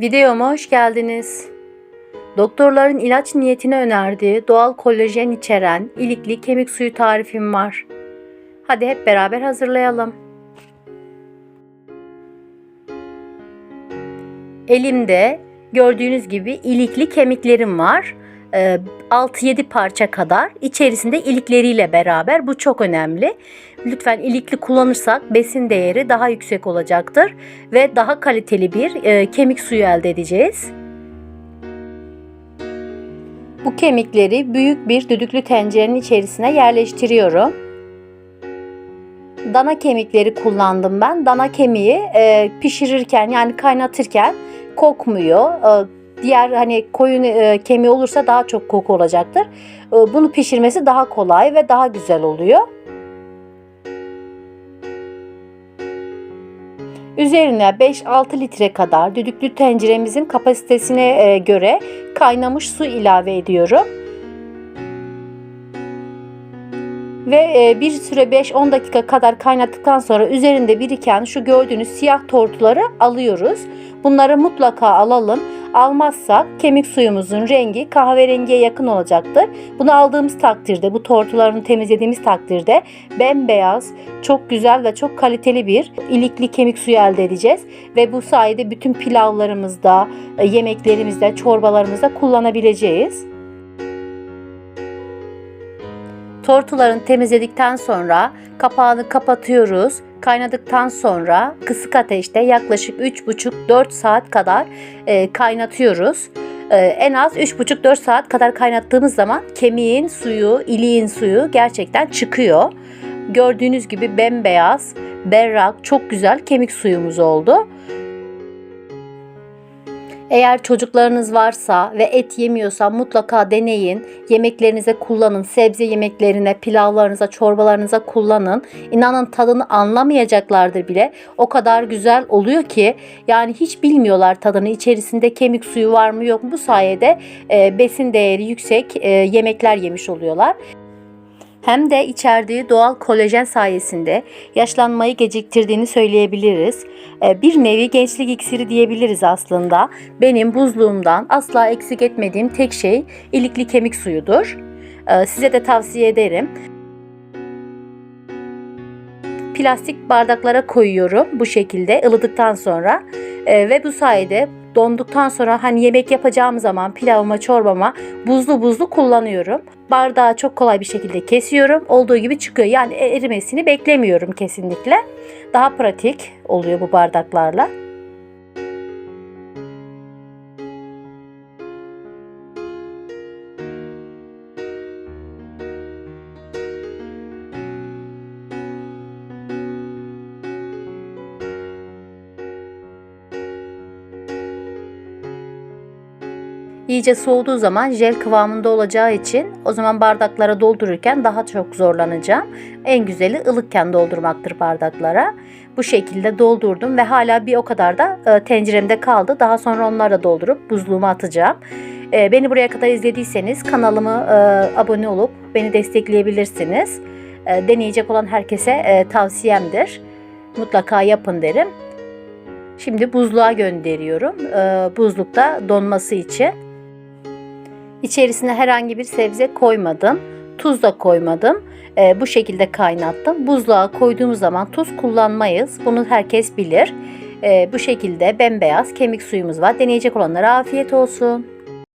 Videoma hoş geldiniz. Doktorların ilaç niyetine önerdiği doğal kolajen içeren ilikli kemik suyu tarifim var. Hadi hep beraber hazırlayalım. Elimde gördüğünüz gibi ilikli kemiklerim var. Ee, 6-7 parça kadar içerisinde ilikleriyle beraber bu çok önemli. Lütfen ilikli kullanırsak besin değeri daha yüksek olacaktır ve daha kaliteli bir e, kemik suyu elde edeceğiz. Bu kemikleri büyük bir düdüklü tencerenin içerisine yerleştiriyorum. Dana kemikleri kullandım ben. Dana kemiği e, pişirirken yani kaynatırken kokmuyor. Diğer hani koyun e, kemiği olursa daha çok koku olacaktır. E, bunu pişirmesi daha kolay ve daha güzel oluyor. Üzerine 5-6 litre kadar düdüklü tenceremizin kapasitesine e, göre kaynamış su ilave ediyorum. Ve e, bir süre 5-10 dakika kadar kaynattıktan sonra üzerinde biriken şu gördüğünüz siyah tortuları alıyoruz. Bunları mutlaka alalım. Almazsak kemik suyumuzun rengi kahverengiye yakın olacaktır. Bunu aldığımız takdirde, bu tortularını temizlediğimiz takdirde bembeyaz, çok güzel ve çok kaliteli bir ilikli kemik suyu elde edeceğiz. Ve bu sayede bütün pilavlarımızda, e, yemeklerimizde, çorbalarımızda kullanabileceğiz. Tortularını temizledikten sonra kapağını kapatıyoruz. Kaynadıktan sonra kısık ateşte yaklaşık 3,5-4 saat kadar e, kaynatıyoruz. E, en az 3,5-4 saat kadar kaynattığımız zaman kemiğin suyu, iliğin suyu gerçekten çıkıyor. Gördüğünüz gibi bembeyaz, berrak, çok güzel kemik suyumuz oldu. Eğer çocuklarınız varsa ve et yemiyorsa mutlaka deneyin. Yemeklerinize kullanın. Sebze yemeklerine, pilavlarınıza, çorbalarınıza kullanın. İnanın tadını anlamayacaklardır bile. O kadar güzel oluyor ki yani hiç bilmiyorlar tadını. İçerisinde kemik suyu var mı yok mu? Bu sayede e, besin değeri yüksek e, yemekler yemiş oluyorlar hem de içerdiği doğal kolajen sayesinde yaşlanmayı geciktirdiğini söyleyebiliriz. Ee, Bir nevi gençlik iksiri diyebiliriz aslında. Benim buzluğumdan asla eksik etmediğim tek şey ilikli kemik suyudur. Ee, Size de tavsiye ederim. Plastik bardaklara koyuyorum bu şekilde ılıdıktan sonra Ee, ve bu sayede donduktan sonra hani yemek yapacağım zaman pilavıma çorbama buzlu buzlu kullanıyorum. Bardağı çok kolay bir şekilde kesiyorum. Olduğu gibi çıkıyor. Yani erimesini beklemiyorum kesinlikle. Daha pratik oluyor bu bardaklarla. İyice soğuduğu zaman jel kıvamında olacağı için o zaman bardaklara doldururken daha çok zorlanacağım. En güzeli ılıkken doldurmaktır bardaklara. Bu şekilde doldurdum ve hala bir o kadar da e, tenceremde kaldı. Daha sonra onları da doldurup buzluğuma atacağım. E, beni buraya kadar izlediyseniz kanalımı e, abone olup beni destekleyebilirsiniz. Deneyecek olan herkese tavsiyemdir. Mutlaka yapın derim. Şimdi buzluğa gönderiyorum. Buzlukta donması için. İçerisine herhangi bir sebze koymadım. Tuz da koymadım. Ee, bu şekilde kaynattım. Buzluğa koyduğumuz zaman tuz kullanmayız. Bunu herkes bilir. Ee, bu şekilde bembeyaz kemik suyumuz var. Deneyecek olanlara afiyet olsun.